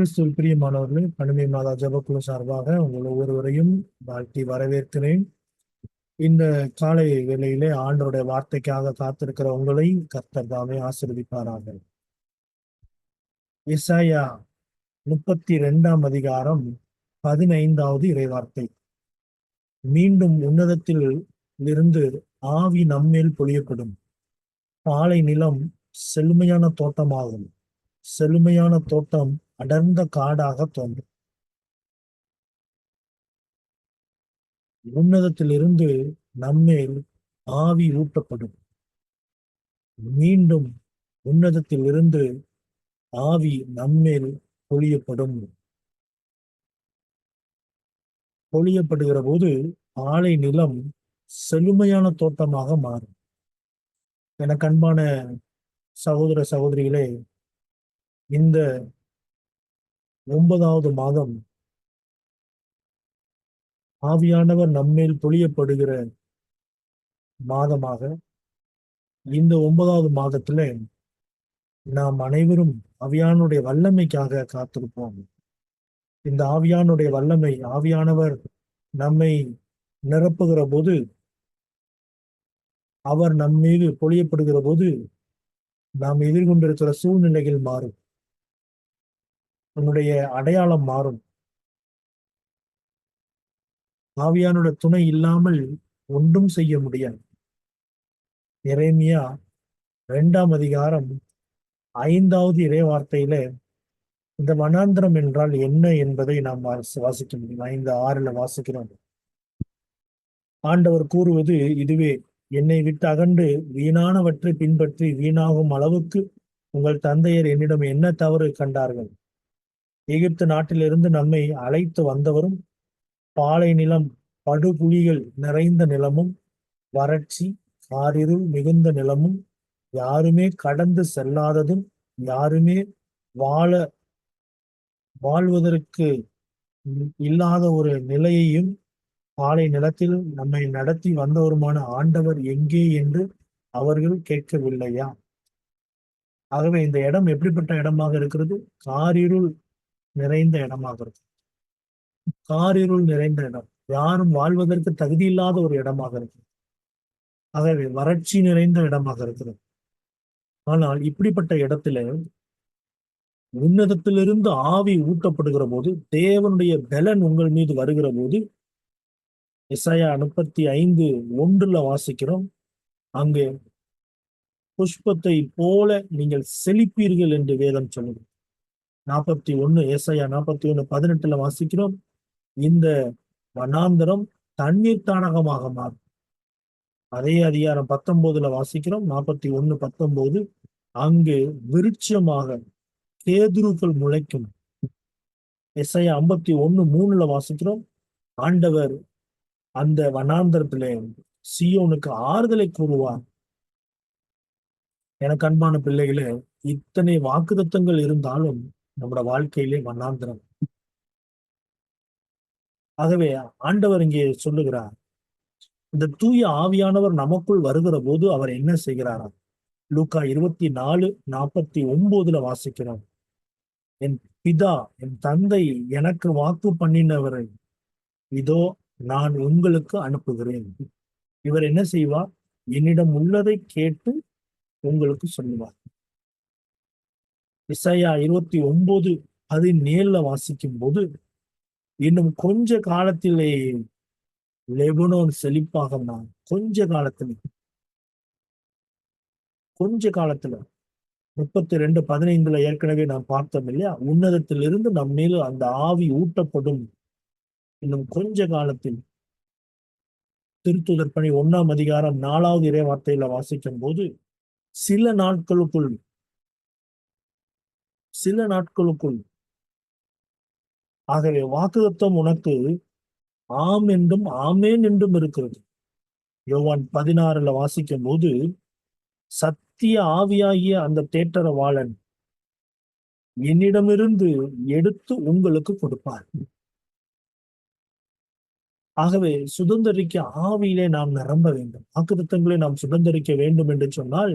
கிறிஸ்துவில் பிரியமானவர்களே கணினி மாதா ஜபக்குழு சார்பாக உங்கள் ஒவ்வொருவரையும் வாழ்த்தி வரவேற்கிறேன். இந்த காலை வேளையிலே ஆண்டவருடைய வார்த்தைக்காக காத்திருக்கிற உங்களை கர்த்தர் தாமே ஆசிர்வதிப்பாராக. இசாயா முப்பத்தி ரெண்டாம் அதிகாரம் பதினைந்தாவது இறைவார்த்தை. மீண்டும் உன்னதத்தில் இருந்து ஆவி நம்மேல் பொழியப்படும். பாலை நிலம் செழுமையான தோட்டமாகும். செழுமையான தோட்டம் அடர்ந்த காடாக தோன்றும். உன்னதத்திலிருந்து நம்மேல் ஆவி ஊட்டப்படும். மீண்டும் உன்னதத்திலிருந்து ஆவி நம்மேல் பொழியப்படும். பொழியப்படுகிற போது ஆலை நிலம் செழுமையான தோட்டமாக மாறும். எனக்கு அன்பான சகோதர சகோதரிகளே இந்த ஒன்பதாவது மாதம். ஆவியானவர் நம்மேல் பொழியப்படுகிற மாதமாக இந்த ஒன்பதாவது மாதத்துல நாம் அனைவரும் ஆவியானுடைய வல்லமைக்காக காத்திருப்போம். இந்த ஆவியானுடைய வல்லமை ஆவியானவர் நம்மை நிரப்புகிற போது அவர் நம் மீது பொழியப்படுகிற போது நாம் எதிர்கொண்டிருக்கிற சூழ்நிலைகள் மாறும். உன்னுடைய அடையாளம் மாறும். ஆவியானோட துணை இல்லாமல் ஒன்றும் செய்ய முடியாது. இறைமையா இரண்டாம் அதிகாரம் ஐந்தாவது இறை வார்த்தையில இந்த வனாந்திரம் என்றால் என்ன என்பதை நாம் வாசிக்க முடியும். ஐந்து ஆறுல வாசிக்கிறோம். ஆண்டவர் கூறுவது இதுவே என்னை விட்டு அகன்று வீணானவற்றை பின்பற்றி வீணாகும் அளவுக்கு உங்கள் தந்தையர் என்னிடம் என்ன தவறு கண்டார்கள்? எகிப்து நாட்டிலிருந்து நம்மை அழைத்து வந்தவரும் பாலை நிலம் படுகுழிகள் நிறைந்த நிலமும் வறட்சி காரிருள் மிகுந்த நிலமும் யாருமே கடந்து செல்லாததும் யாருமே வாழ வாழ்வதற்கு இல்லாத ஒரு நிலையையும் பாலை நிலத்தில் நம்மை நடத்தி வந்தவருமான ஆண்டவர் எங்கே என்று அவர்கள் கேட்கவில்லையா? ஆகவே இந்த இடம் எப்படிப்பட்ட இடமாக இருக்கிறது? காரிருள் நிறைந்த இடமாக இருக்கு காரிருள் நிறைந்த இடம். யாரும் வாழ்வதற்கு தகுதி இல்லாத ஒரு இடமாக இருக்கு ஆகவே வறட்சி நிறைந்த இடமாக இருக்கிறது ஆனால் இப்படிப்பட்ட இடத்துல உன்னதத்திலிருந்து ஆவி ஊட்டப்படுகிற போது தேவனுடைய பலன் உங்கள் மீது வருகிற போது இசையா முப்பத்தி ஐந்து ஒன்றுல வாசிக்கிறோம். அங்கு புஷ்பத்தை போல நீங்கள் செழிப்பீர்கள் என்று வேதம் சொல்லுது. நாற்பத்தி ஒண்ணு ஏசையா நாற்பத்தி ஒண்ணு பதினெட்டுல வாசிக்கிறோம். இந்த வனாந்தரம் தண்ணீர் தானகமாக மாறும். அதே அதிகாரம் பத்தொன்பதுல வாசிக்கிறோம். நாற்பத்தி ஒண்ணு பத்தொன்பது அங்கு விருட்சமாக கேதுருக்கள் முளைக்கும். எஸ்ஐயா ஐம்பத்தி ஒண்ணு மூணுல வாசிக்கிறோம். ஆண்டவர் அந்த வனாந்தரத்திலே சியோனுக்கு ஆறுதலை கூறுவார். எனக்கு அன்பான பிள்ளைகளே இத்தனை வாக்குதத்தங்கள் இருந்தாலும் நம்முடைய வாழ்க்கையிலே வண்ணாந்திரம் ஆகவே ஆண்டவர் இங்கே சொல்லுகிறார் இந்த தூய ஆவியானவர் நமக்குள் வருகிற போது அவர் என்ன செய்கிறாராம் லூக்கா இருபத்தி நாலு நாற்பத்தி ஒன்பதுல வாசிக்கிறோம். என் பிதா என் தந்தை எனக்கு வாக்கு பண்ணினவரை இதோ நான் உங்களுக்கு அனுப்புகிறேன். இவர் என்ன செய்வார்? என்னிடம் உள்ளதை கேட்டு உங்களுக்கு சொல்லுவார். இசையா இருபத்தி ஒன்பது பதினேழுல வாசிக்கும் போது இன்னும் கொஞ்ச காலத்திலே லெபனோன் செழிப்பாக நான் கொஞ்ச காலத்துல. கொஞ்ச காலத்துல. முப்பத்தி ரெண்டு பதினைந்துல ஏற்கனவே நான் பார்த்தோம் இல்லையா? உன்னதத்திலிருந்து நம் மேல அந்த ஆவி ஊட்டப்படும். இன்னும் கொஞ்ச காலத்தில். திருத்துதற்பணி ஒன்னாம் அதிகாரம் நாலாவது இறை வார்த்தையில வாசிக்கும் போது சில நாட்களுக்குள் சில நாட்களுக்குள். ஆகவே வாக்குதத்தம் உனக்கு ஆம் என்றும் ஆமேன் என்றும் இருக்கிறது. யோவான் பதினாறுல வாசிக்கும் போது சத்திய ஆவியாகிய அந்த தேட்டரவாளன் என்னிடமிருந்து எடுத்து உங்களுக்கு கொடுப்பார். ஆகவே சுதந்திரிக்க ஆவியிலே நாம் நிரம்ப வேண்டும். வாக்குத்தங்களை நாம் சுதந்திரிக்க வேண்டும் என்று சொன்னால்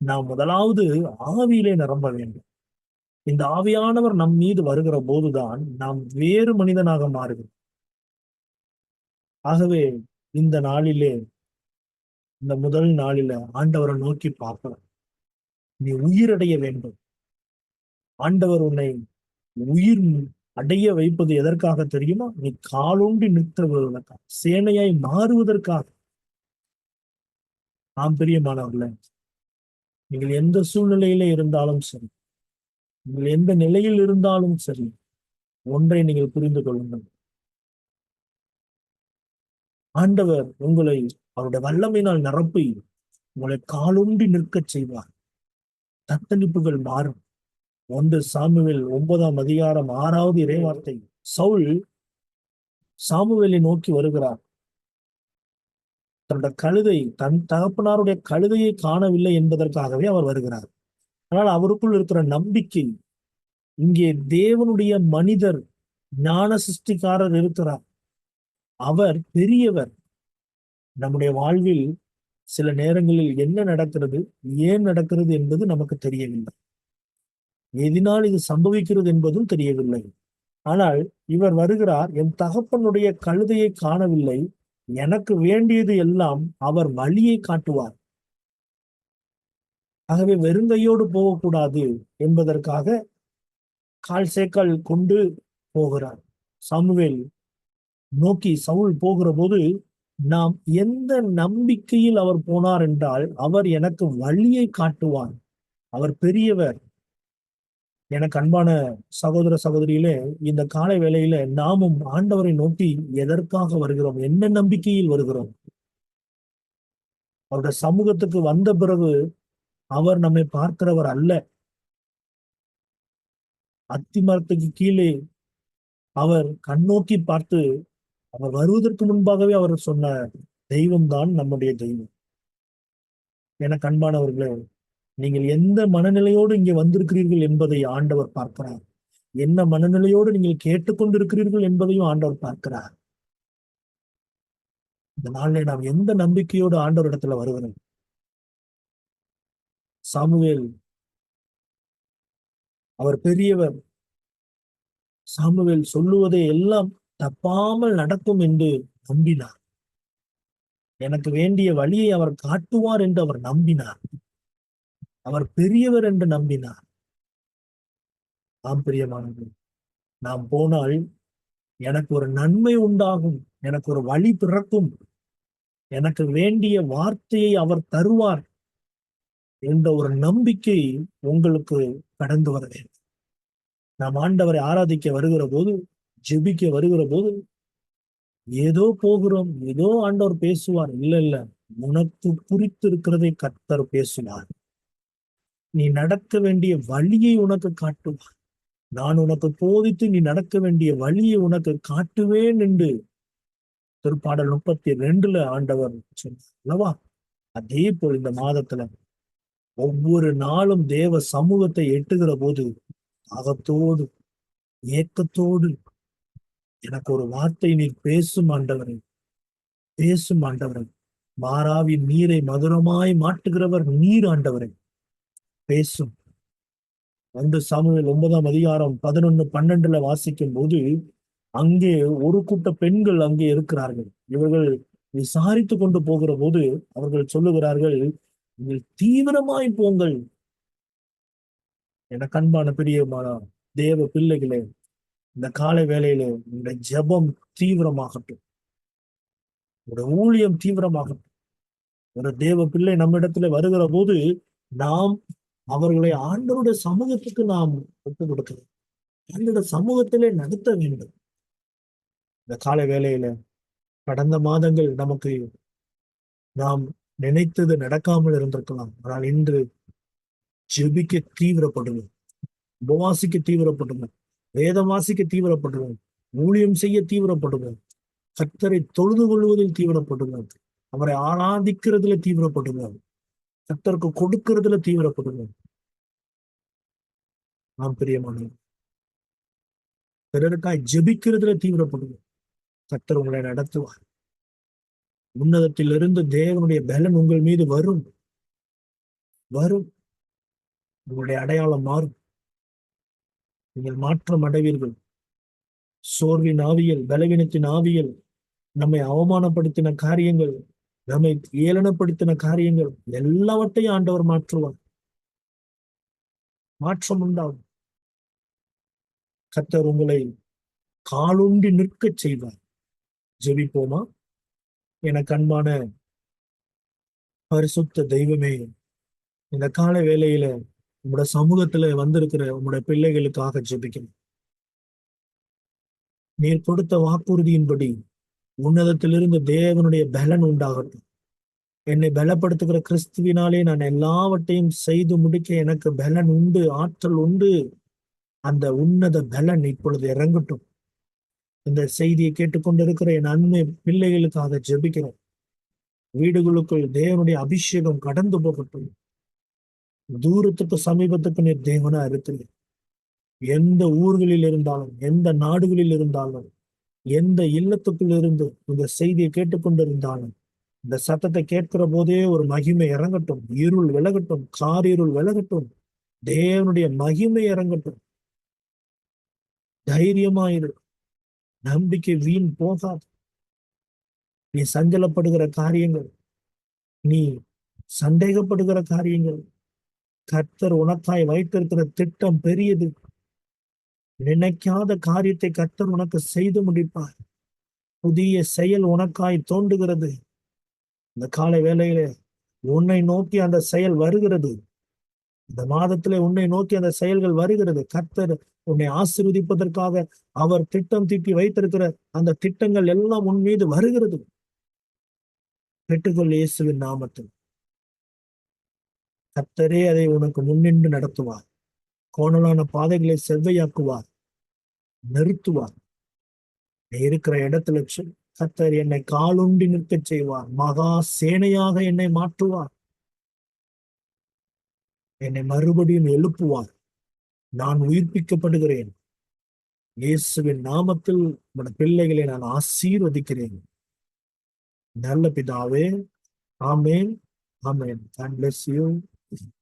நாம் முதலாவது ஆவியிலே நிரம்ப வேண்டும். இந்த ஆவியானவர் நம் மீது வருகிற போதுதான் நாம் வேறு மனிதனாக மாறுகிறோம். ஆகவே இந்த நாளிலே இந்த முதல் நாளில ஆண்டவரை நோக்கி பார்க்கலாம் நீ உயிரடைய வேண்டும். ஆண்டவர் உன்னை உயிர் அடைய வைப்பது எதற்காக தெரியுமா? நீ காலோண்டி நிற்கிறவர்களுக்காக சேனையாய் மாறுவதற்காக. நாம் பிரியமானவர்களே நீங்கள் எந்த சூழ்நிலையில இருந்தாலும் சரி நீங்கள் எந்த நிலையில் இருந்தாலும் சரி ஒன்றை நீங்கள் புரிந்து கொள்ளுங்கள். ஆண்டவர் உங்களை அவருடைய வல்லமையினால் நிரப்பி உங்களை காலூன்றி நிற்கச் செய்வார். தத்தளிப்புகள் மாறும். ஒன்று சாமுவேல் ஒன்பதாம் அதிகாரம் ஆறாவது இறைவார்த்தை. சவுல் சாமுவேலை நோக்கி வருகிறார். தன்னுடைய கழுதை தன் தகப்பனாருடைய கழுதையை காணவில்லை என்பதற்காகவே அவர் வருகிறார். ஆனால் அவருக்குள் இருக்கிற நம்பிக்கை. இங்கே தேவனுடைய மனிதர் ஞான சிருஷ்டிக்காரர் இருக்கிறார். அவர் பெரியவர். நம்முடைய வாழ்வில் சில நேரங்களில் என்ன நடக்கிறது ஏன் நடக்கிறது என்பது நமக்கு தெரியவில்லை. எதினால் இது சம்பவிக்கிறது என்பதும் தெரியவில்லை. ஆனால் இவர் வருகிறார் என் தகப்பனுடைய கழுதையை காணவில்லை. எனக்கு வேண்டியது எல்லாம் அவர் வழியை காட்டுவார். ஆகவே வெறுங்கையோடு போகக்கூடாது என்பதற்காக கால்சேக்கல் கொண்டு போகிறார். சாமுவேல் நோக்கி சவுல் போகிற போது நாம் எந்த நம்பிக்கையில் அவர் போனார் என்றால் அவர் எனக்கு வழியை காட்டுவார். அவர் பெரியவர். எனக்கு அன்பான சகோதர சகோதரியிலே இந்த காலை வேளையில நாமும் ஆண்டவரை நோக்கி எதற்காக வருகிறோம்? என்ன நம்பிக்கையில் வருகிறோம்? அவருடைய சமூகத்துக்கு வந்த பிறகு அவர் நம்மை பார்க்கிறவர் அல்ல. அத்தி மரத்துக்கு கீழே அவர் கண்ணோக்கி பார்த்து அவர் வருவதற்கு முன்பாகவே அவர் சொன்ன தெய்வம் தான் நம்முடைய தெய்வம். என கண்பானவர்களே நீங்கள் எந்த மனநிலையோடு இங்கே வந்திருக்கிறீர்கள் என்பதை ஆண்டவர் பார்க்கிறார். என்ன மனநிலையோடு நீங்கள் கேட்டுக்கொண்டிருக்கிறீர்கள் என்பதையும் ஆண்டவர் பார்க்கிறார். இந்த நாளில் நாம் எந்த நம்பிக்கையோடு ஆண்டவர் இடத்துல வருகிறோம்? சாமுவேல். அவர் பெரியவர். சாமுவேல் சொல்லுவதை எல்லாம் தப்பாமல் நடக்கும் என்று நம்பினார். எனக்கு வேண்டிய வழியை அவர் காட்டுவார் என்று அவர் நம்பினார். அவர் பெரியவர் என்று நம்பினார். ஆம் பிரியமானது நாம் போனால் எனக்கு ஒரு நன்மை உண்டாகும். எனக்கு ஒரு வழி பிறக்கும். எனக்கு வேண்டிய வார்த்தையை அவர் தருவார். என்ற ஒரு நம்பிக்கை உங்களுக்கு கடந்து வர வேண்டும். நாம் ஆண்டவரை ஆராதிக்க வருகிற போது ஜெபிக்க வருகிற போது ஏதோ போகிறோம் ஏதோ ஆண்டவர் பேசுவார். இல்ல இல்ல உனக்கு குறித்து இருக்கிறதை கர்த்தர் பேசுவார் நீ நடக்க வேண்டிய வழியை உனக்கு காட்டுவார். நான் உனக்கு போதித்து நீ நடக்க வேண்டிய வழியை உனக்கு காட்டுவேன் என்று திருப்பாடல் முப்பத்தி ரெண்டுல ஆண்டவர் சொன்னார். அல்லவா? அதே போல் இந்த மாதத்துல ஒவ்வொரு நாளும் தேவ சமூகத்தை எட்டுகிற போது அகத்தோடு ஏக்கத்தோடு எனக்கு ஒரு வார்த்தை நீர் பேசும் ஆண்டவரை பேசும் ஆண்டவரை. மாறாவின் நீரை மதுரமாய் மாட்டுகிறவர் நீர் ஆண்டவரை. பேசும். வந்து சாமுவேல் ஒன்பதாம் அதிகாரம் பதினொன்னு பன்னெண்டுல வாசிக்கும் போது அங்கே ஒரு கூட்ட பெண்கள் அங்கே இருக்கிறார்கள். இவர்கள் விசாரித்து கொண்டு போகிற போது அவர்கள் சொல்லுகிறார்கள் நீங்கள் தீவிரமாய் போங்கள். என கண்பான பிரியமான தேவ பிள்ளைகளே இந்த காலை வேலையிலே உங்களுடைய ஜெபம் தீவிரமாகட்டும். உங்களுடைய ஊழியம் தீவிரமாகட்டும். ஒரு தேவ பிள்ளை நம்மிடத்துல வருகிற போது நாம் அவர்களை ஆண்டவருடைய சமூகத்துக்கு நாம் ஒப்பு கொடுக்கிறோம் ஆண்டோட சமூகத்திலே நடத்த வேண்டும். இந்த காலை வேலையில கடந்த மாதங்கள் நமக்கு நாம் நினைத்தது நடக்காமல் இருந்திருக்கலாம். ஆனால் இன்று ஜெபிக்க தீவிரப்படுவோம் உபவாசிக்க தீவிரப்படுவோம் வேதம் வாசிக்க தீவிரப்படுவோம் ஊழியம் செய்ய தீவிரப்படுவோம் கத்தரை தொழுது கொள்வதில் தீவிரப்படுவோம் அவரை ஆராதிக்கிறதுல தீவிரப்படுவோம் கத்தருக்கு கொடுக்கிறதுல தீவிரப்படுவோம் நாம் பிரியமானவர். பிறருக்காய் ஜெபிக்கிறதுல தீவிரப்படுவோம் கத்தர் உங்களை நடத்துவார். உன்னதத்திலிருந்து தேவனுடைய பலன் உங்கள் மீது வரும். வரும். உங்களுடைய அடையாளம் மாறும். நீங்கள் மாற்றம் அடைவீர்கள். சோர்வின் ஆவியல் பலவீனத்தின் ஆவியல் நம்மை அவமானப்படுத்தின காரியங்கள் நம்மை ஏளனப்படுத்தின காரியங்கள் எல்லாவற்றையும் ஆண்டவர் மாற்றுவார். மாற்றம் உண்டாகும். கத்தர் உங்களை காலுண்டி நிற்கச் செய்வார். ஜெபிப்போமா? எனக்கு அன்பான பரிசுத்த தெய்வமே இந்த கால வேலையில உங்களோட சமூகத்துல வந்திருக்கிற உங்களோட பிள்ளைகளுக்காக ஜெபிக்கணும் நீர் கொடுத்த வாக்குறுதியின்படி உன்னதத்திலிருந்து தேவனுடைய பலன் உண்டாகட்டும். என்னை பலப்படுத்துகிற கிறிஸ்துவினாலே நான் எல்லாவற்றையும் செய்து முடிக்க எனக்கு பலன் உண்டு ஆற்றல் உண்டு. அந்த உன்னத பலன் இப்பொழுது இறங்கட்டும். இந்த செய்தியை கேட்டுக்கொண்டிருக்கிற என் அண்மை பிள்ளைகளுக்காக ஜெபிக்கிறோம். வீடுகளுக்குள் தேவனுடைய அபிஷேகம் கடந்து போகட்டும். தூரத்துக்கு சமீபத்துக்கு நீர் தேவனா இருக்கிறீர். எந்த ஊர்களில் இருந்தாலும் எந்த நாடுகளில் இருந்தாலும் எந்த இல்லத்துக்குள் இருந்து இந்த செய்தியை கேட்டுக்கொண்டிருந்தாலும் இந்த சத்தத்தை கேட்கிற போதே ஒரு மகிமை இறங்கட்டும். இருள் விலகட்டும் காரிருள் விலகட்டும். தேவனுடைய மகிமை இறங்கட்டும். தைரியமாயிரு. நம்பிக்கை வீண் போகாது. நீ சஞ்சலப்படுகிற காரியங்கள் நீ சந்தேகப்படுகிற காரியங்கள் கர்த்தர் உனக்காய் வைத்திருக்கிற திட்டம் பெரியது. நினைக்காத காரியத்தை கர்த்தர் உனக்கு செய்து முடிப்பார். புதிய செயல் உனக்காய் தோன்றுகிறது இந்த காலை வேளையில உன்னை நோக்கி அந்த செயல் வருகிறது. இந்த மாதத்திலே உன்னை நோக்கி அந்த செயல்கள் வருகிறது. கர்த்தர் உன்னை ஆசிர்வதிப்பதற்காக அவர் திட்டம் தீட்டி வைத்திருக்கிற அந்த திட்டங்கள் எல்லாம் உன் மீது வருகிறது. பெற்றுக்கொள் இயேசுவின் நாமத்தில். கத்தரே அதை உனக்கு முன்னின்று நடத்துவார். கோணலான பாதைகளை செவ்வையாக்குவார். நிறுத்துவார். இருக்கிற இடத்துல கத்தர் என்னை காலுண்டி நிற்கச் செய்வார். மகா சேனையாக என்னை மாற்றுவார். என்னை மறுபடியும் எழுப்புவார். நான் உயிர்ப்பிக்கப்படுகிறேன். இயேசுவின் நாமத்தில் உమన பிள்ளைகளை நான் ஆசீர்வதிக்கிறேன். நல்ல பிதாவே ஆமேன் ஆமேன். God